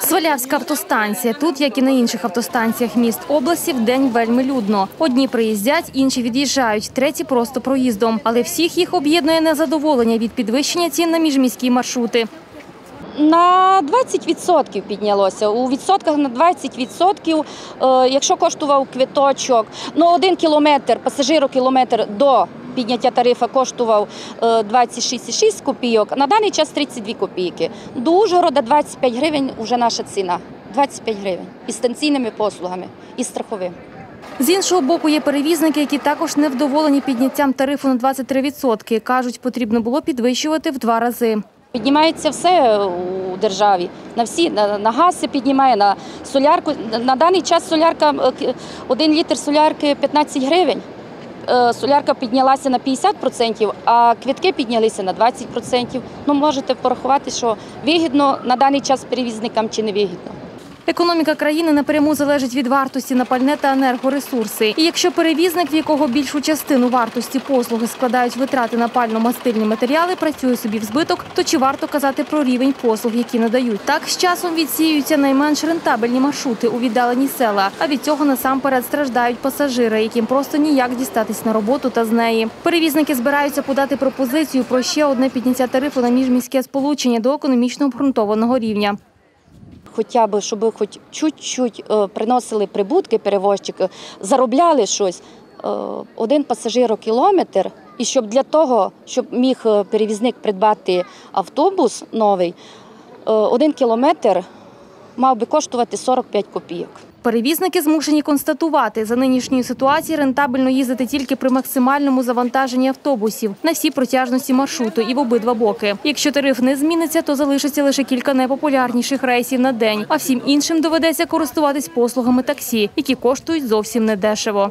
Свалявська автостанція. Тут, як і на інших автостанціях міст області, в день вельми людно. Одні приїздять, інші від'їжджають, треті просто проїздом. Але всіх їх об'єднує незадоволення від підвищення цін на міжміські маршрути. На 20% піднялося. У відсотках на 20%, е, якщо коштував квиточок, ну один кілометр, пасажирокілометр до підняття тарифа коштував е, 26,6 копійок, на даний час 32 копійки. До Ужгорода 25 гривень вже наша ціна. 25 гривень. І станційними послугами, і страховим. З іншого боку, є перевізники, які також невдоволені підняттям тарифу на 23%. Кажуть, потрібно було підвищувати в два рази. Піднімається все у державі. На всі на, на газ піднімає, на солярку. На даний час солярка е, один літр солярки 15 гривень. Е, Солярка піднялася на 50%, а квітки піднялися на 20%. Ну можете порахувати, що вигідно на даний час перевізникам чи не вигідно. Економіка країни напряму залежить від вартості на пальне та енергоресурси. І якщо перевізник, в якого більшу частину вартості послуги складають витрати на пально-мастильні матеріали, працює собі в збиток, то чи варто казати про рівень послуг, які надають? Так з часом відсіюються найменш рентабельні маршрути у віддалені села. А від цього насамперед страждають пасажири, яким просто ніяк дістатись на роботу та з неї. Перевізники збираються подати пропозицію про ще одне підняття тарифу на міжміське сполучення до економічно обґрунтованого рівня. Хоча б, щоб хоч чуть-чуть е, приносили прибутки перевозчики, заробляли щось. Е, Один пасажирокілометр, і щоб для того, щоб міг е, перевізник придбати автобус новий, е, один кілометр мав би коштувати 45 копійок. Перевізники змушені констатувати, за нинішньої ситуації рентабельно їздити тільки при максимальному завантаженні автобусів на всі протяжності маршруту і в обидва боки. Якщо тариф не зміниться, то залишиться лише кілька найпопулярніших рейсів на день, а всім іншим доведеться користуватись послугами таксі, які коштують зовсім недешево.